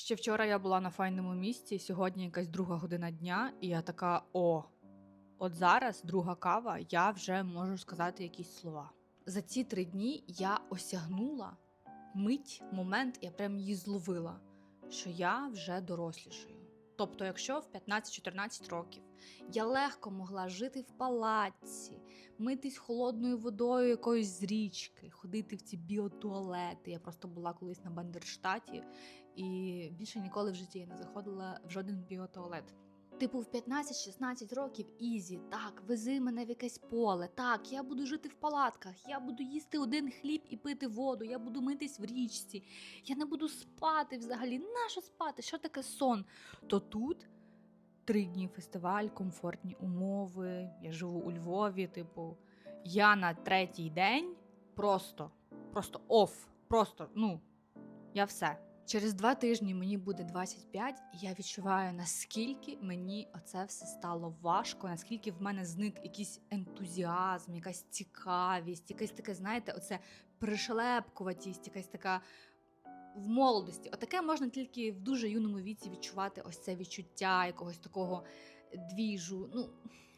Ще вчора я була на файному місці, сьогодні якась друга година дня, і я така: о, от зараз друга кава, я вже можу сказати якісь слова. За ці три дні я осягнула мить, момент, я прям її зловила, що я вже дорослішаю. Тобто, якщо в 15-14 років я легко могла жити в палаці, митись холодною водою якоїсь з річки, ходити в ці біотуалети. Я просто була колись на Бандерштаті і більше ніколи в житті я не заходила в жоден біотуалет. Типу, в 15-16 років ізі, так, вези мене в якесь поле. Так, я буду жити в палатках, я буду їсти один хліб і пити воду, я буду митись в річці, я не буду спати взагалі. Нащо спати? Що таке сон? То тут три дні фестиваль, комфортні умови. Я живу у Львові. Типу, я на третій день просто, просто оф, просто, ну, я все. Через два тижні мені буде 25, і я відчуваю, наскільки мені оце все стало важко, наскільки в мене зник якийсь ентузіазм, якась цікавість, якась таке, знаєте, оце пришелепкуватість, якась така в молодості. Отаке можна тільки в дуже юному віці відчувати ось це відчуття якогось такого двіжу. Ну,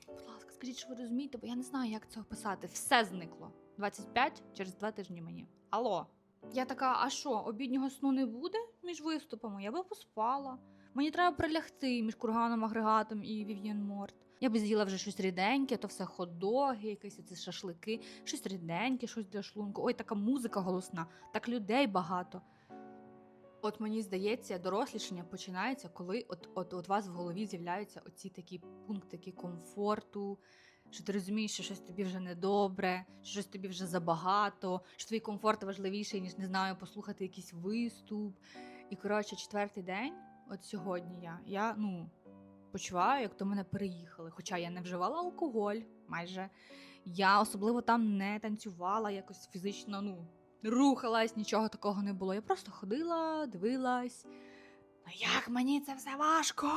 будь ласка, скажіть, що ви розумієте, бо я не знаю, як це описати. Все зникло. 25 через два тижні мені. Алло. Я така, а що, обіднього сну не буде між виступами? Я би поспала. Мені треба прилягти між курганом, агрегатом і Вів'єн Морт. Я би з'їла вже щось ріденьке, то все хот-доги, якісь оці шашлики, щось ріденьке, щось для шлунку. Ой, така музика голосна, так людей багато. От мені здається, дорослішання починається, коли от, от, от у вас в голові з'являються оці такі пунктики комфорту, що ти розумієш, що щось тобі вже недобре, що щось тобі вже забагато, що твій комфорт важливіший, ніж не знаю, послухати якийсь виступ. І коротше, четвертий день, от сьогодні я, я ну, почуваю, як до мене переїхали. Хоча я не вживала алкоголь майже. Я особливо там не танцювала, якось фізично, ну, рухалась, нічого такого не було. Я просто ходила, дивилась. Ну як мені це все важко?